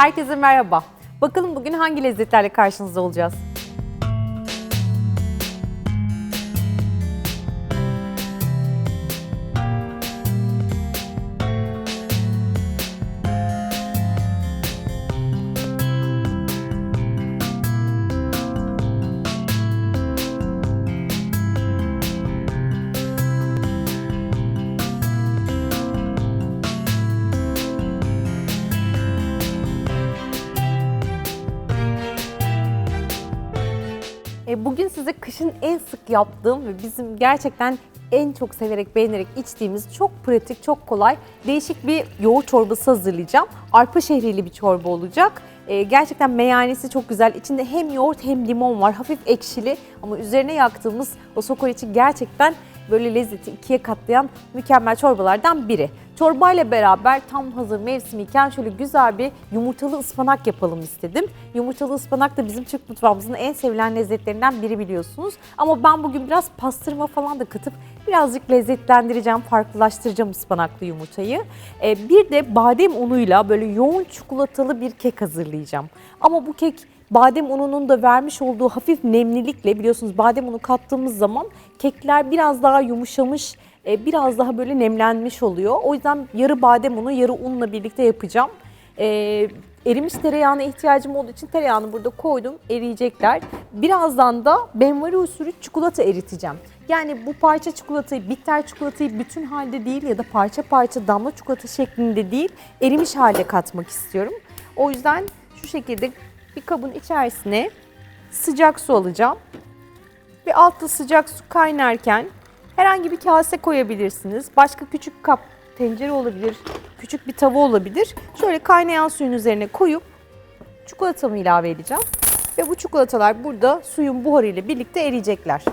Herkese merhaba. Bakalım bugün hangi lezzetlerle karşınızda olacağız? Bugün size kışın en sık yaptığım ve bizim gerçekten en çok severek beğenerek içtiğimiz çok pratik, çok kolay değişik bir yoğurt çorbası hazırlayacağım. Arpa şehriyeli bir çorba olacak. E, gerçekten meyanesi çok güzel. İçinde hem yoğurt hem limon var. Hafif ekşili ama üzerine yaktığımız o sokoreçi gerçekten böyle lezzeti ikiye katlayan mükemmel çorbalardan biri. Çorbayla beraber tam hazır mevsimiyken şöyle güzel bir yumurtalı ıspanak yapalım istedim. Yumurtalı ıspanak da bizim Türk mutfağımızın en sevilen lezzetlerinden biri biliyorsunuz. Ama ben bugün biraz pastırma falan da katıp birazcık lezzetlendireceğim, farklılaştıracağım ıspanaklı yumurtayı. Ee, bir de badem unuyla böyle yoğun çikolatalı bir kek hazırlayacağım. Ama bu kek badem ununun da vermiş olduğu hafif nemlilikle biliyorsunuz badem unu kattığımız zaman kekler biraz daha yumuşamış, e, biraz daha böyle nemlenmiş oluyor. O yüzden yarı badem unu, yarı unla birlikte yapacağım. E, erimiş tereyağına ihtiyacım olduğu için tereyağını burada koydum, eriyecekler. Birazdan da benvari usulü çikolata eriteceğim. Yani bu parça çikolatayı, bitter çikolatayı bütün halde değil ya da parça parça damla çikolata şeklinde değil, erimiş halde katmak istiyorum. O yüzden şu şekilde bir kabın içerisine sıcak su alacağım. Ve altta sıcak su kaynarken herhangi bir kase koyabilirsiniz. Başka küçük kap, tencere olabilir, küçük bir tava olabilir. Şöyle kaynayan suyun üzerine koyup çikolatamı ilave edeceğim. Ve bu çikolatalar burada suyun buharıyla birlikte eriyecekler.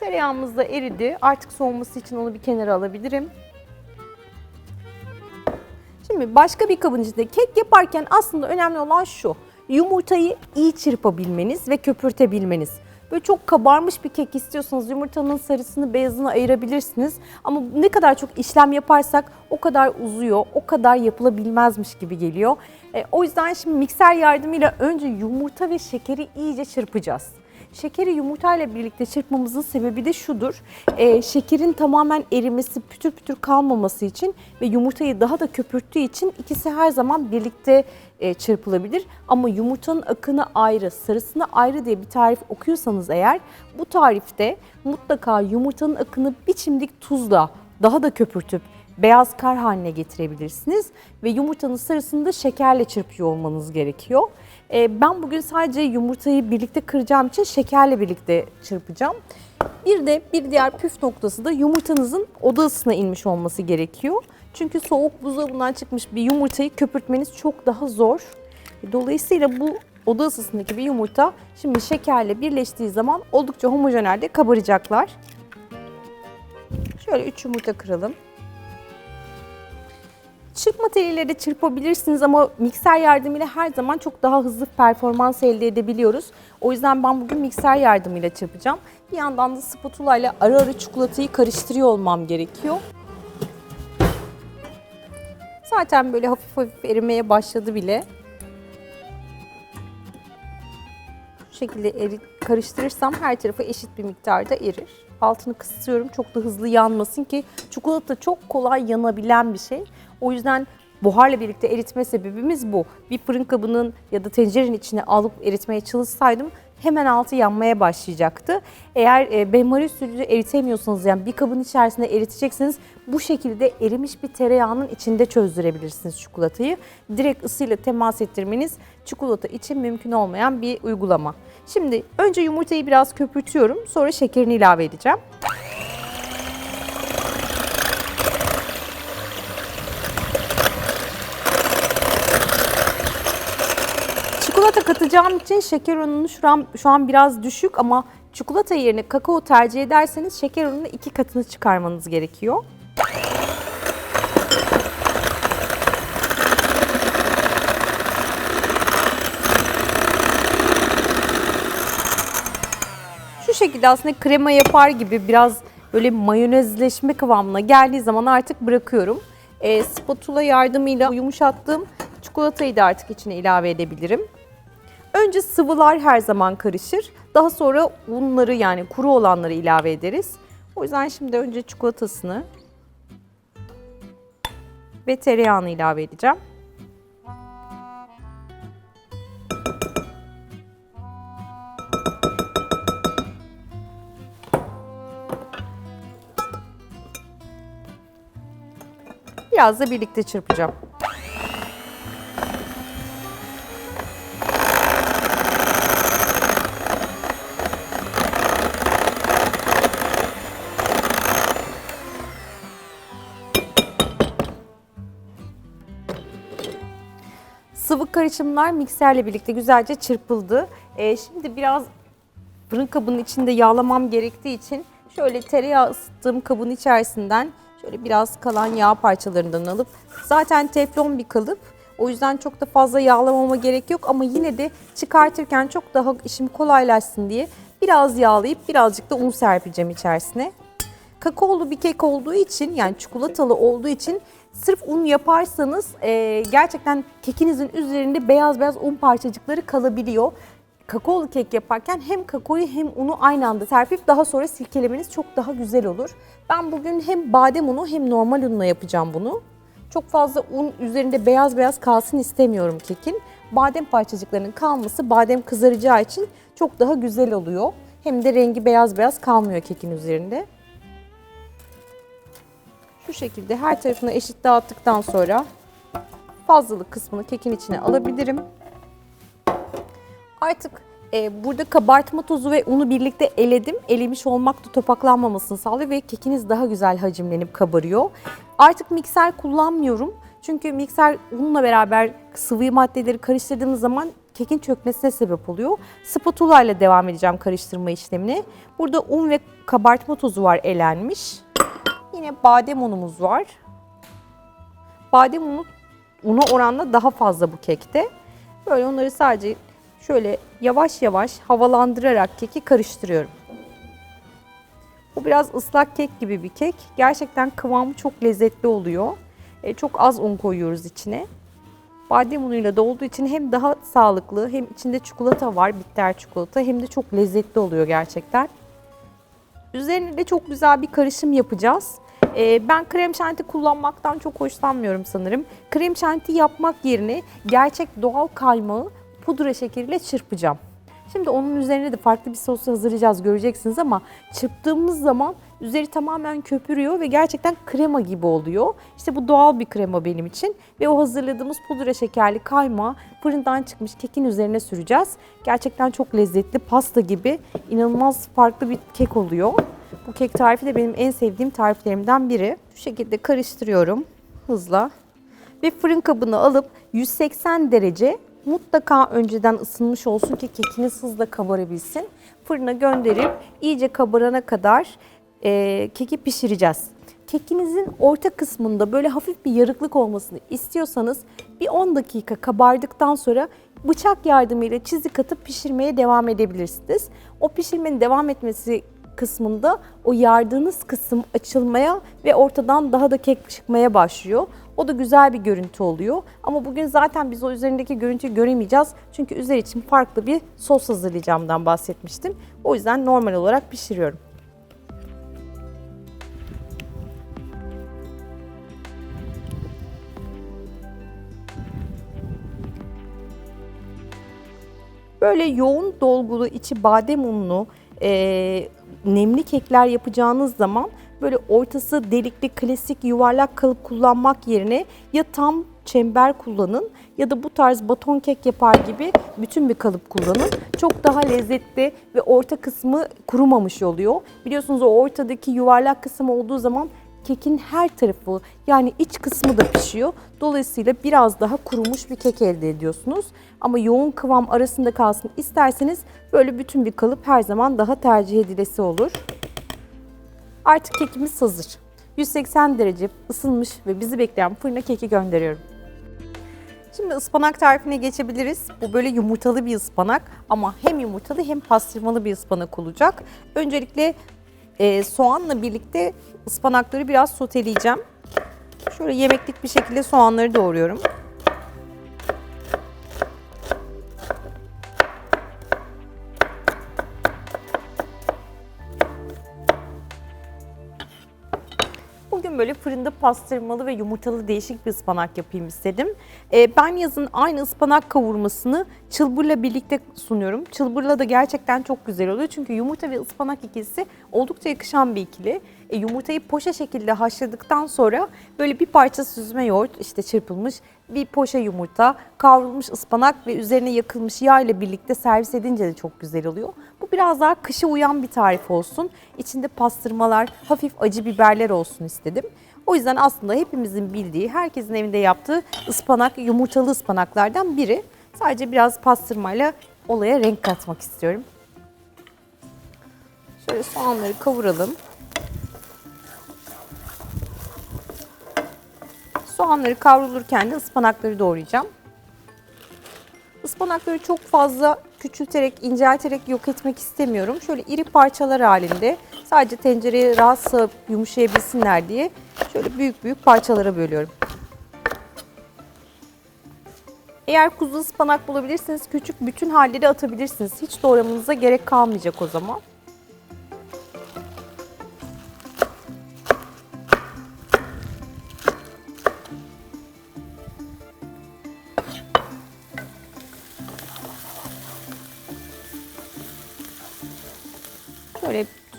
Tereyağımız da eridi. Artık soğuması için onu bir kenara alabilirim. Şimdi başka bir kabın içinde kek yaparken aslında önemli olan şu. Yumurtayı iyi çırpabilmeniz ve köpürtebilmeniz. Böyle çok kabarmış bir kek istiyorsanız yumurtanın sarısını beyazını ayırabilirsiniz. Ama ne kadar çok işlem yaparsak o kadar uzuyor, o kadar yapılabilmezmiş gibi geliyor. E, o yüzden şimdi mikser yardımıyla önce yumurta ve şekeri iyice çırpacağız. Şekeri yumurtayla birlikte çırpmamızın sebebi de şudur. Ee, şekerin tamamen erimesi, pütür pütür kalmaması için ve yumurtayı daha da köpürttüğü için ikisi her zaman birlikte e, çırpılabilir. Ama yumurtanın akını ayrı, sarısını ayrı diye bir tarif okuyorsanız eğer bu tarifte mutlaka yumurtanın akını bir çimdik tuzla daha da köpürtüp beyaz kar haline getirebilirsiniz ve yumurtanın sarısını da şekerle çırpıyor olmanız gerekiyor. Ee, ben bugün sadece yumurtayı birlikte kıracağım için şekerle birlikte çırpacağım. Bir de bir diğer püf noktası da yumurtanızın oda ısısına inmiş olması gerekiyor. Çünkü soğuk buzdolabından çıkmış bir yumurtayı köpürtmeniz çok daha zor. Dolayısıyla bu oda ısısındaki bir yumurta şimdi şekerle birleştiği zaman oldukça homojen halde kabaracaklar. Şöyle 3 yumurta kıralım. Çırpma teliyle de çırpabilirsiniz ama mikser yardımıyla her zaman çok daha hızlı performans elde edebiliyoruz. O yüzden ben bugün mikser yardımıyla çırpacağım. Bir yandan da spatula ile ara ara çikolatayı karıştırıyor olmam gerekiyor. Zaten böyle hafif hafif erimeye başladı bile. Şu şekilde eri, karıştırırsam her tarafa eşit bir miktarda erir. Altını kısıyorum çok da hızlı yanmasın ki çikolata çok kolay yanabilen bir şey. O yüzden buharla birlikte eritme sebebimiz bu. Bir fırın kabının ya da tencerenin içine alıp eritmeye çalışsaydım hemen altı yanmaya başlayacaktı. Eğer e, benmari usulü eritemiyorsanız yani bir kabın içerisinde eritecekseniz bu şekilde erimiş bir tereyağının içinde çözdürebilirsiniz çikolatayı. Direkt ısıyla temas ettirmeniz çikolata için mümkün olmayan bir uygulama. Şimdi önce yumurtayı biraz köpürtüyorum sonra şekerini ilave edeceğim. Katacağım için şeker oranını şu an, şu an biraz düşük ama çikolata yerine kakao tercih ederseniz şeker oranını iki katını çıkarmanız gerekiyor. Şu şekilde aslında krema yapar gibi biraz böyle mayonezleşme kıvamına geldiği zaman artık bırakıyorum. E, spatula yardımıyla yumuşattığım çikolata Çikolatayı da artık içine ilave edebilirim. Önce sıvılar her zaman karışır. Daha sonra unları yani kuru olanları ilave ederiz. O yüzden şimdi önce çikolatasını ve tereyağını ilave edeceğim. Biraz da birlikte çırpacağım. Karışımlar mikserle birlikte güzelce çırpıldı. Ee, şimdi biraz fırın kabının içinde yağlamam gerektiği için şöyle tereyağı ısıttığım kabın içerisinden şöyle biraz kalan yağ parçalarından alıp zaten teflon bir kalıp o yüzden çok da fazla yağlamama gerek yok ama yine de çıkartırken çok daha işim kolaylaşsın diye biraz yağlayıp birazcık da un serpeceğim içerisine. Kakaolu bir kek olduğu için yani çikolatalı olduğu için sırf un yaparsanız e, gerçekten kekinizin üzerinde beyaz beyaz un parçacıkları kalabiliyor. Kakaolu kek yaparken hem kakaoyu hem unu aynı anda serpip daha sonra silkelemeniz çok daha güzel olur. Ben bugün hem badem unu hem normal unla yapacağım bunu. Çok fazla un üzerinde beyaz beyaz kalsın istemiyorum kekin. Badem parçacıklarının kalması badem kızaracağı için çok daha güzel oluyor. Hem de rengi beyaz beyaz kalmıyor kekin üzerinde. Şu şekilde her tarafına eşit dağıttıktan sonra fazlalık kısmını kekin içine alabilirim. Artık e, burada kabartma tozu ve unu birlikte eledim. Elemiş olmak da topaklanmamasını sağlıyor ve kekiniz daha güzel hacimlenip kabarıyor. Artık mikser kullanmıyorum. Çünkü mikser unla beraber sıvı maddeleri karıştırdığımız zaman kekin çökmesine sebep oluyor. Spatula ile devam edeceğim karıştırma işlemine. Burada un ve kabartma tozu var elenmiş. Yine badem unumuz var. Badem unu una oranla daha fazla bu kekte. Böyle onları sadece şöyle yavaş yavaş havalandırarak keki karıştırıyorum. Bu biraz ıslak kek gibi bir kek. Gerçekten kıvamı çok lezzetli oluyor. E, çok az un koyuyoruz içine. Badem unuyla da olduğu için hem daha sağlıklı hem içinde çikolata var, bitter çikolata hem de çok lezzetli oluyor gerçekten. Üzerine de çok güzel bir karışım yapacağız. Ee, ben krem şanti kullanmaktan çok hoşlanmıyorum sanırım. Krem şanti yapmak yerine gerçek doğal kaymağı pudra şekeriyle çırpacağım. Şimdi onun üzerine de farklı bir sos hazırlayacağız göreceksiniz ama çırptığımız zaman üzeri tamamen köpürüyor ve gerçekten krema gibi oluyor. İşte bu doğal bir krema benim için ve o hazırladığımız pudra şekerli kaymağı fırından çıkmış kekin üzerine süreceğiz. Gerçekten çok lezzetli pasta gibi inanılmaz farklı bir kek oluyor. Bu kek tarifi de benim en sevdiğim tariflerimden biri. Şu şekilde karıştırıyorum hızla. Ve fırın kabını alıp 180 derece mutlaka önceden ısınmış olsun ki kekiniz hızla kabarabilsin. Fırına gönderip iyice kabarana kadar e, keki pişireceğiz. Kekinizin orta kısmında böyle hafif bir yarıklık olmasını istiyorsanız bir 10 dakika kabardıktan sonra bıçak yardımıyla çizik atıp pişirmeye devam edebilirsiniz. O pişirmenin devam etmesi kısmında o yardığınız kısım açılmaya ve ortadan daha da kek çıkmaya başlıyor. O da güzel bir görüntü oluyor. Ama bugün zaten biz o üzerindeki görüntüyü göremeyeceğiz. Çünkü üzeri için farklı bir sos hazırlayacağımdan bahsetmiştim. O yüzden normal olarak pişiriyorum. Böyle yoğun dolgulu içi badem unlu e, nemli kekler yapacağınız zaman böyle ortası delikli klasik yuvarlak kalıp kullanmak yerine ya tam çember kullanın ya da bu tarz baton kek yapar gibi bütün bir kalıp kullanın. Çok daha lezzetli ve orta kısmı kurumamış oluyor. Biliyorsunuz o ortadaki yuvarlak kısım olduğu zaman kekin her tarafı yani iç kısmı da pişiyor. Dolayısıyla biraz daha kurumuş bir kek elde ediyorsunuz. Ama yoğun kıvam arasında kalsın isterseniz böyle bütün bir kalıp her zaman daha tercih edilesi olur. Artık kekimiz hazır. 180 derece ısınmış ve bizi bekleyen fırına keki gönderiyorum. Şimdi ıspanak tarifine geçebiliriz. Bu böyle yumurtalı bir ıspanak ama hem yumurtalı hem pastırmalı bir ıspanak olacak. Öncelikle e, soğanla birlikte ıspanakları biraz soteleyeceğim. Şöyle yemeklik bir şekilde soğanları doğruyorum. De pastırmalı ve yumurtalı değişik bir ıspanak yapayım istedim. Ee, ben yazın aynı ıspanak kavurmasını çılbırla birlikte sunuyorum. Çılbırla da gerçekten çok güzel oluyor. Çünkü yumurta ve ıspanak ikisi oldukça yakışan bir ikili. E, yumurtayı poşa şekilde haşladıktan sonra böyle bir parça süzme yoğurt işte çırpılmış bir poşa yumurta, kavrulmuş ıspanak ve üzerine yakılmış yağ ile birlikte servis edince de çok güzel oluyor. Bu biraz daha kışa uyan bir tarif olsun. İçinde pastırmalar, hafif acı biberler olsun istedim. O yüzden aslında hepimizin bildiği, herkesin evinde yaptığı ıspanak, yumurtalı ıspanaklardan biri. Sadece biraz pastırmayla olaya renk katmak istiyorum. Şöyle soğanları kavuralım. Soğanları kavrulurken de ıspanakları doğrayacağım. Ispanakları çok fazla küçülterek, incelterek yok etmek istemiyorum. Şöyle iri parçalar halinde sadece tencereye rahat sığıp yumuşayabilsinler diye şöyle büyük büyük parçalara bölüyorum. Eğer kuzu ıspanak bulabilirseniz küçük bütün halleri atabilirsiniz. Hiç doğramanıza gerek kalmayacak o zaman.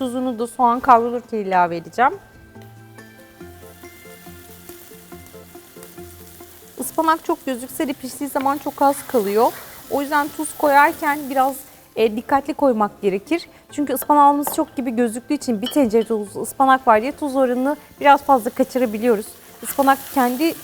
Tuzunu da soğan kavrulurken ilave edeceğim. Ispanak çok gözükse de piştiği zaman çok az kalıyor. O yüzden tuz koyarken biraz e, dikkatli koymak gerekir. Çünkü ıspanağımız çok gibi gözüktüğü için bir tencere dolusu ıspanak var diye tuz oranını biraz fazla kaçırabiliyoruz. Ispanak kendi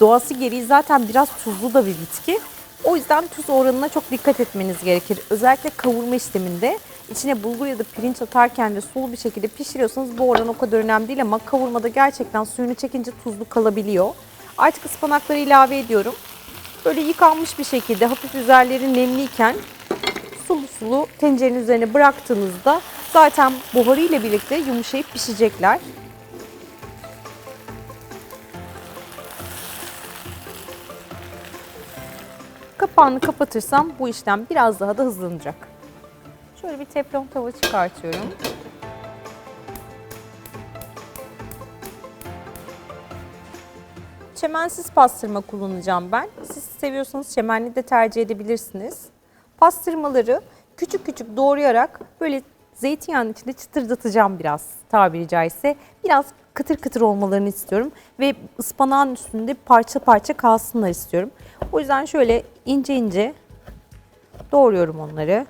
doğası gereği zaten biraz tuzlu da bir bitki. O yüzden tuz oranına çok dikkat etmeniz gerekir. Özellikle kavurma işleminde içine bulgur ya da pirinç atarken de sulu bir şekilde pişiriyorsanız bu oran o kadar önemli değil ama kavurmada gerçekten suyunu çekince tuzlu kalabiliyor. Artık ıspanakları ilave ediyorum. Böyle yıkanmış bir şekilde hafif üzerleri nemliyken sulu sulu tencerenin üzerine bıraktığınızda zaten buharı ile birlikte yumuşayıp pişecekler. Kapağını kapatırsam bu işlem biraz daha da hızlanacak. Şöyle bir teflon tava çıkartıyorum. Çemensiz pastırma kullanacağım ben. Siz seviyorsanız çemenli de tercih edebilirsiniz. Pastırmaları küçük küçük doğrayarak böyle zeytinyağının içinde çıtırdatacağım biraz tabiri caizse. Biraz kıtır kıtır olmalarını istiyorum ve ıspanağın üstünde parça parça kalsınlar istiyorum. O yüzden şöyle ince ince doğruyorum onları.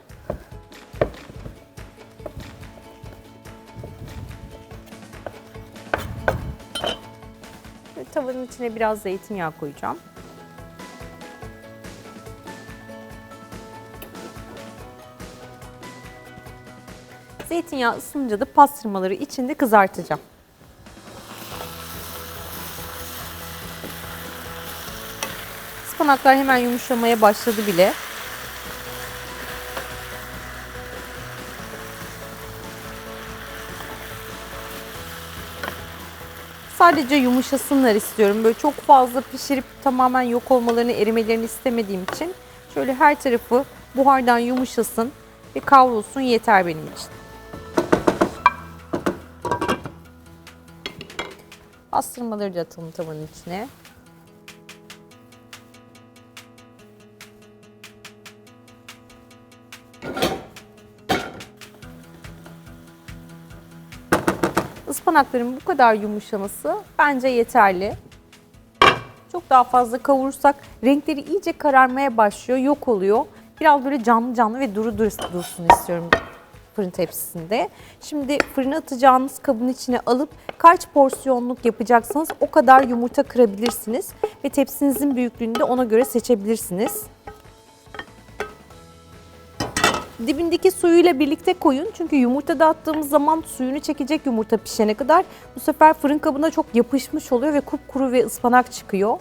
Tavanın içine biraz zeytinyağı koyacağım. Zeytinyağı ısınınca da pastırmaları içinde kızartacağım. Ispanaklar hemen yumuşamaya başladı bile. Sadece yumuşasınlar istiyorum. Böyle çok fazla pişirip tamamen yok olmalarını, erimelerini istemediğim için şöyle her tarafı buhardan yumuşasın ve kavrulsun yeter benim için. Bastırmaları da atalım tavanın içine. Ispanakların bu kadar yumuşaması bence yeterli. Çok daha fazla kavurursak renkleri iyice kararmaya başlıyor, yok oluyor. Biraz böyle canlı canlı ve duru dursun istiyorum fırın tepsisinde. Şimdi fırına atacağınız kabın içine alıp kaç porsiyonluk yapacaksanız o kadar yumurta kırabilirsiniz. Ve tepsinizin büyüklüğünü de ona göre seçebilirsiniz. Dibindeki suyuyla birlikte koyun. Çünkü yumurta da attığımız zaman suyunu çekecek yumurta pişene kadar. Bu sefer fırın kabına çok yapışmış oluyor ve kupkuru ve ıspanak çıkıyor.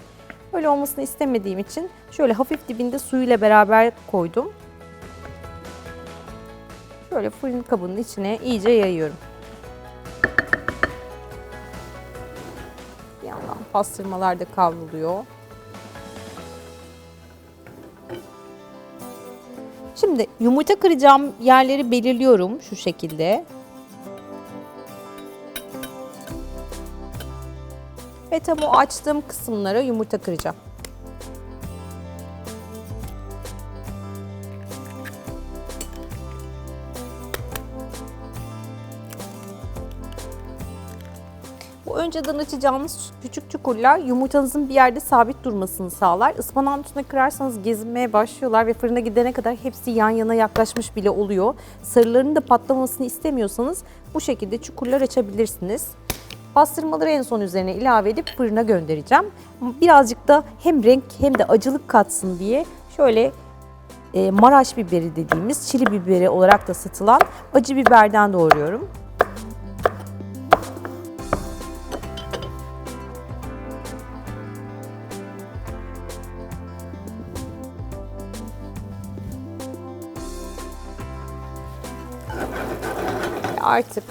Öyle olmasını istemediğim için şöyle hafif dibinde suyuyla beraber koydum. Şöyle fırın kabının içine iyice yayıyorum. Bir yandan pastırmalar da kavruluyor. Şimdi yumurta kıracağım yerleri belirliyorum şu şekilde. Ve tam o açtığım kısımlara yumurta kıracağım. Bu önceden açacağınız küçük çukurlar yumurtanızın bir yerde sabit durmasını sağlar. Ispanağın üstüne kırarsanız gezinmeye başlıyorlar ve fırına gidene kadar hepsi yan yana yaklaşmış bile oluyor. Sarılarının da patlamasını istemiyorsanız bu şekilde çukurlar açabilirsiniz. Pastırmaları en son üzerine ilave edip fırına göndereceğim. Birazcık da hem renk hem de acılık katsın diye şöyle e, Maraş biberi dediğimiz çili biberi olarak da satılan acı biberden doğruyorum. Artık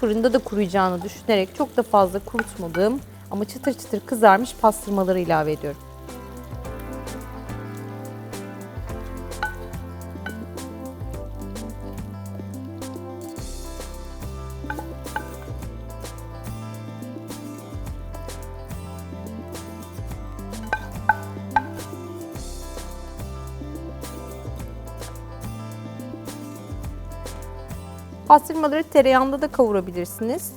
fırında da kuruyacağını düşünerek çok da fazla kurutmadığım ama çıtır çıtır kızarmış pastırmaları ilave ediyorum. Pastırmaları tereyağında da kavurabilirsiniz.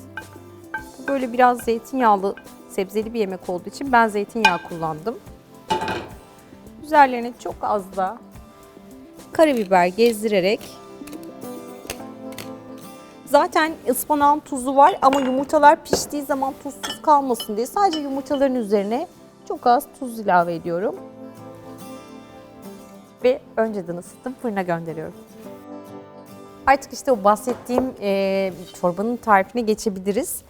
Böyle biraz zeytinyağlı sebzeli bir yemek olduğu için ben zeytinyağı kullandım. Üzerlerine çok az da karabiber gezdirerek Zaten ıspanağın tuzu var ama yumurtalar piştiği zaman tuzsuz kalmasın diye sadece yumurtaların üzerine çok az tuz ilave ediyorum. Ve önceden ısıttım fırına gönderiyorum. Artık işte o bahsettiğim e, çorbanın tarifine geçebiliriz.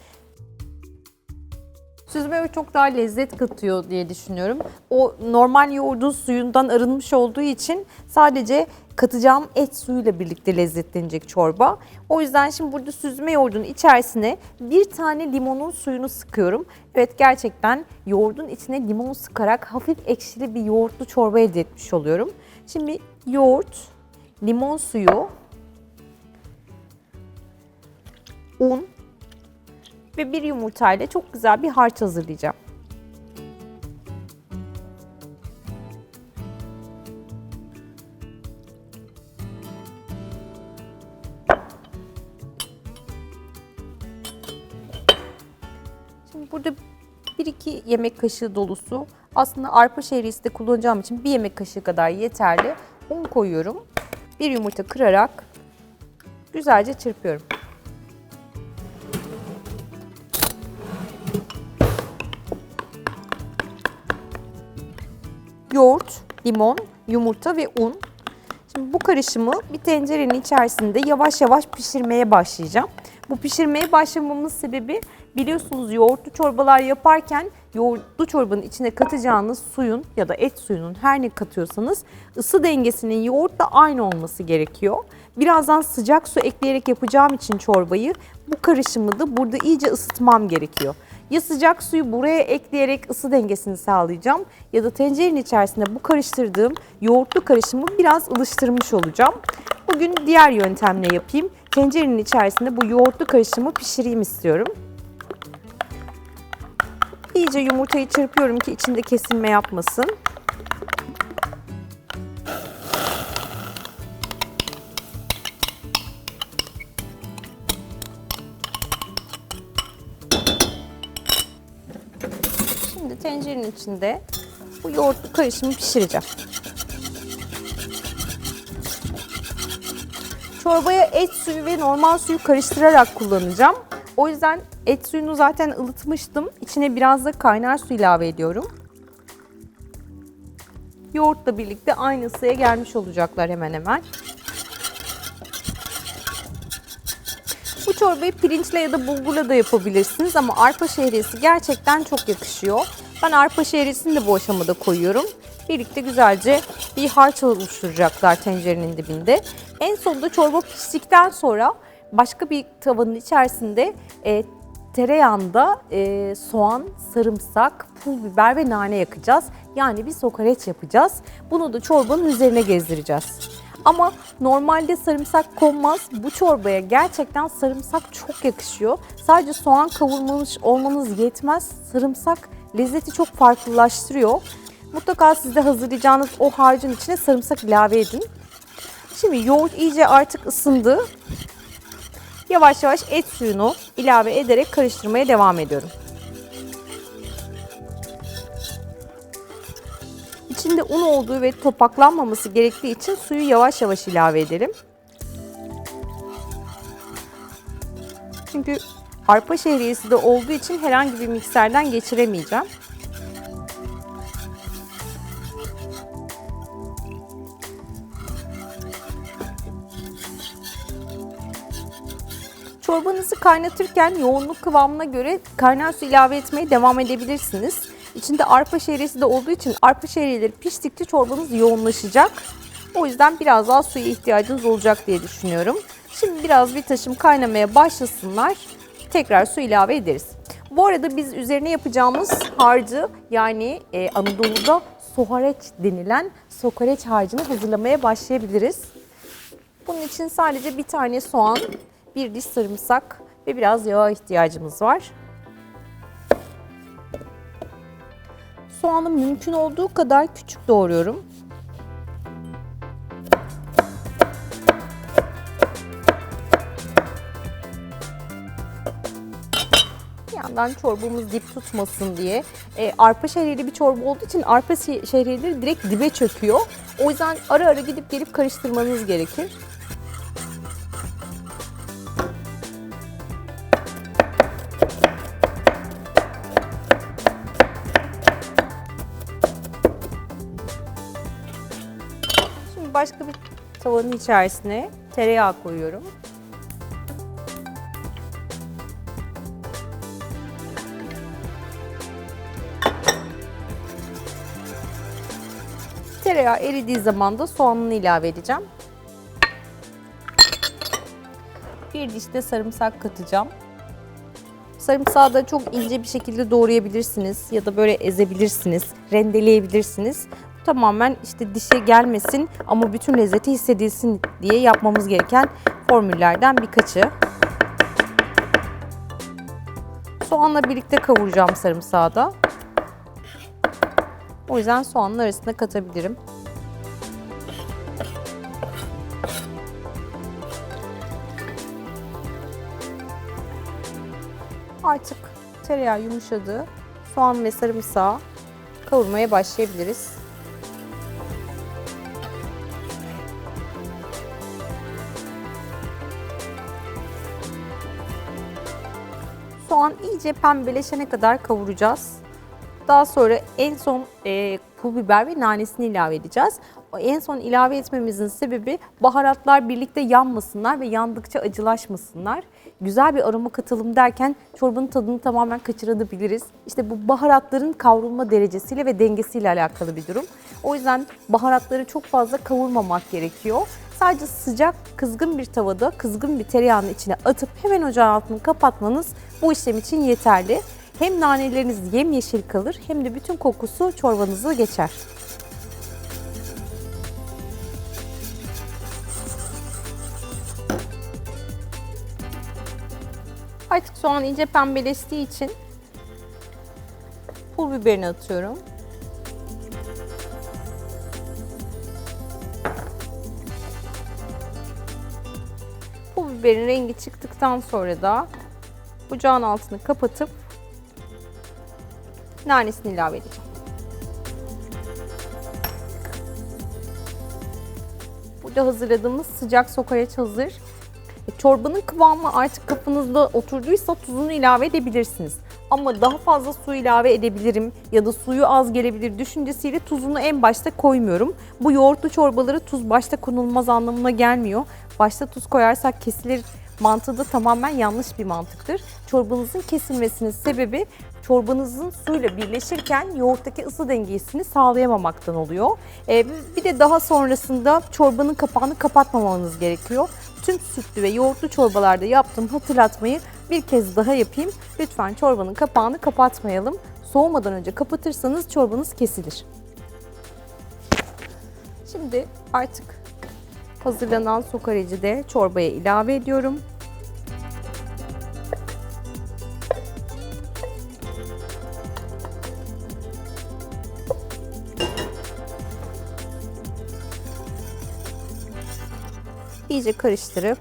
Süzme çok daha lezzet katıyor diye düşünüyorum. O normal yoğurdun suyundan arınmış olduğu için sadece katacağım et suyuyla birlikte lezzetlenecek çorba. O yüzden şimdi burada süzme yoğurdun içerisine bir tane limonun suyunu sıkıyorum. Evet gerçekten yoğurdun içine limon sıkarak hafif ekşili bir yoğurtlu çorba elde etmiş oluyorum. Şimdi yoğurt, limon suyu, un ve bir yumurtayla çok güzel bir harç hazırlayacağım. Şimdi burada 1-2 yemek kaşığı dolusu aslında arpa şehriyesi de kullanacağım için bir yemek kaşığı kadar yeterli. Un koyuyorum. Bir yumurta kırarak güzelce çırpıyorum. Yoğurt, limon, yumurta ve un. Şimdi bu karışımı bir tencerenin içerisinde yavaş yavaş pişirmeye başlayacağım. Bu pişirmeye başlamamın sebebi biliyorsunuz yoğurtlu çorbalar yaparken yoğurtlu çorbanın içine katacağınız suyun ya da et suyunun her ne katıyorsanız ısı dengesinin yoğurtla aynı olması gerekiyor. Birazdan sıcak su ekleyerek yapacağım için çorbayı bu karışımı da burada iyice ısıtmam gerekiyor. Ya sıcak suyu buraya ekleyerek ısı dengesini sağlayacağım ya da tencerenin içerisinde bu karıştırdığım yoğurtlu karışımı biraz ılıştırmış olacağım. Bugün diğer yöntemle yapayım. Tencerenin içerisinde bu yoğurtlu karışımı pişireyim istiyorum. İyice yumurtayı çırpıyorum ki içinde kesilme yapmasın. Tencerenin içinde bu yoğurtlu karışımı pişireceğim. Çorbaya et suyu ve normal suyu karıştırarak kullanacağım. O yüzden et suyunu zaten ılıtmıştım. İçine biraz da kaynar su ilave ediyorum. Yoğurtla birlikte aynı ısıya gelmiş olacaklar hemen hemen. Bu çorbayı pirinçle ya da bulgurla da yapabilirsiniz ama arpa şehriyesi gerçekten çok yakışıyor. Ben arpa şehriyesini de bu aşamada koyuyorum. Birlikte güzelce bir harç oluşturacaklar tencerenin dibinde. En sonunda çorba piştikten sonra başka bir tavanın içerisinde e, tereyağında e, soğan, sarımsak, pul biber ve nane yakacağız. Yani bir sokareç yapacağız. Bunu da çorbanın üzerine gezdireceğiz. Ama normalde sarımsak konmaz. Bu çorbaya gerçekten sarımsak çok yakışıyor. Sadece soğan kavurmamış olmanız yetmez. Sarımsak lezzeti çok farklılaştırıyor. Mutlaka siz de hazırlayacağınız o harcın içine sarımsak ilave edin. Şimdi yoğurt iyice artık ısındı. Yavaş yavaş et suyunu ilave ederek karıştırmaya devam ediyorum. İçinde un olduğu ve topaklanmaması gerektiği için suyu yavaş yavaş ilave edelim. Çünkü arpa şehriyesi de olduğu için herhangi bir mikserden geçiremeyeceğim. Çorbanızı kaynatırken yoğunluk kıvamına göre kaynar su ilave etmeye devam edebilirsiniz. İçinde arpa şehriyesi de olduğu için arpa şehriyeleri piştikçe çorbanız yoğunlaşacak. O yüzden biraz daha suya ihtiyacınız olacak diye düşünüyorum. Şimdi biraz bir taşım kaynamaya başlasınlar. Tekrar su ilave ederiz. Bu arada biz üzerine yapacağımız harcı yani e, Anadolu'da sohareç denilen sokareç harcını hazırlamaya başlayabiliriz. Bunun için sadece bir tane soğan, bir diş sarımsak ve biraz yağa ihtiyacımız var. Soğanı mümkün olduğu kadar küçük doğruyorum. Yandan çorbamız dip tutmasın diye. E, arpa şehriyeli bir çorba olduğu için arpa şe- şehriyeleri direkt dibe çöküyor. O yüzden ara ara gidip gelip karıştırmanız gerekir. Şimdi başka bir tavanın içerisine tereyağı koyuyorum. Tereyağı eridiği zaman da soğanını ilave edeceğim. Bir diş de sarımsak katacağım. Sarımsağı da çok ince bir şekilde doğrayabilirsiniz ya da böyle ezebilirsiniz, rendeleyebilirsiniz. Bu tamamen işte dişe gelmesin ama bütün lezzeti hissedilsin diye yapmamız gereken formüllerden birkaçı. Soğanla birlikte kavuracağım sarımsağı da. O yüzden soğanın arasına katabilirim. Artık tereyağı yumuşadı. Soğan ve sarımsağı kavurmaya başlayabiliriz. Soğan iyice pembeleşene kadar kavuracağız. Daha sonra en son e, pul biber ve nanesini ilave edeceğiz. En son ilave etmemizin sebebi baharatlar birlikte yanmasınlar ve yandıkça acılaşmasınlar. Güzel bir aroma katalım derken çorbanın tadını tamamen kaçırabiliriz. İşte bu baharatların kavrulma derecesiyle ve dengesiyle alakalı bir durum. O yüzden baharatları çok fazla kavurmamak gerekiyor. Sadece sıcak, kızgın bir tavada, kızgın bir tereyağının içine atıp hemen ocağın altını kapatmanız bu işlem için yeterli. Hem naneleriniz yemyeşil kalır hem de bütün kokusu çorbanızı geçer. Artık soğan iyice pembeleştiği için pul biberini atıyorum. Pul biberin rengi çıktıktan sonra da ocağın altını kapatıp nanesini ilave edeceğim. Burada hazırladığımız sıcak sokareç hazır. E, Çorbanın kıvamı artık kafanızda oturduysa tuzunu ilave edebilirsiniz. Ama daha fazla su ilave edebilirim ya da suyu az gelebilir düşüncesiyle tuzunu en başta koymuyorum. Bu yoğurtlu çorbaları tuz başta konulmaz anlamına gelmiyor. Başta tuz koyarsak kesilir mantığı da tamamen yanlış bir mantıktır. Çorbanızın kesilmesinin sebebi çorbanızın suyla birleşirken yoğurttaki ısı dengesini sağlayamamaktan oluyor. Ee, bir de daha sonrasında çorbanın kapağını kapatmamanız gerekiyor. Tüm sütlü ve yoğurtlu çorbalarda yaptığım hatırlatmayı bir kez daha yapayım. Lütfen çorbanın kapağını kapatmayalım. Soğumadan önce kapatırsanız çorbanız kesilir. Şimdi artık Hazırlanan sokareci de çorbaya ilave ediyorum. İyice karıştırıp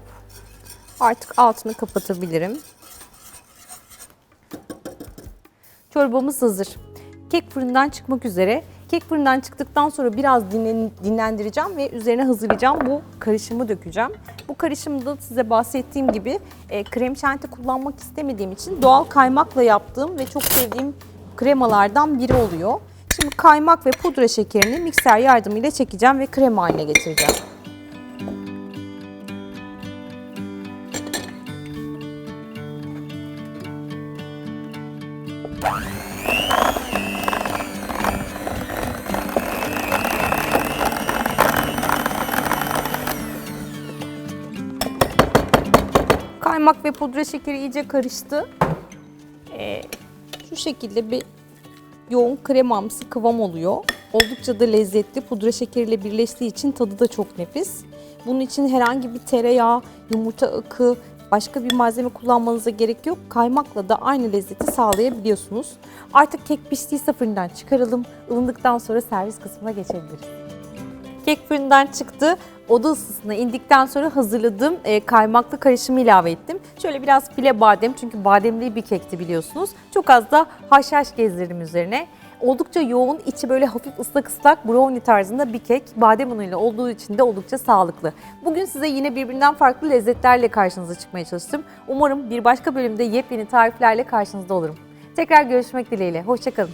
artık altını kapatabilirim. Çorbamız hazır. Kek fırından çıkmak üzere. Kek fırından çıktıktan sonra biraz dinlen- dinlendireceğim ve üzerine hazırlayacağım bu karışımı dökeceğim. Bu karışımda size bahsettiğim gibi e, krem şanti kullanmak istemediğim için doğal kaymakla yaptığım ve çok sevdiğim kremalardan biri oluyor. Şimdi kaymak ve pudra şekerini mikser yardımıyla çekeceğim ve krema haline getireceğim. Kaymak ve pudra şekeri iyice karıştı. Ee, şu şekilde bir yoğun kremamsı kıvam oluyor. Oldukça da lezzetli. Pudra şekeriyle birleştiği için tadı da çok nefis. Bunun için herhangi bir tereyağı, yumurta akı, başka bir malzeme kullanmanıza gerek yok. Kaymakla da aynı lezzeti sağlayabiliyorsunuz. Artık kek piştiyse fırından çıkaralım. Ilındıktan sonra servis kısmına geçebiliriz. Kek fırından çıktı. Oda ısısına indikten sonra hazırladığım e, kaymaklı karışımı ilave ettim. Şöyle biraz file badem çünkü bademli bir kekti biliyorsunuz. Çok az da haşhaş gezdirdim üzerine. Oldukça yoğun, içi böyle hafif ıslak ıslak brownie tarzında bir kek. Badem unuyla olduğu için de oldukça sağlıklı. Bugün size yine birbirinden farklı lezzetlerle karşınıza çıkmaya çalıştım. Umarım bir başka bölümde yepyeni tariflerle karşınızda olurum. Tekrar görüşmek dileğiyle. Hoşçakalın.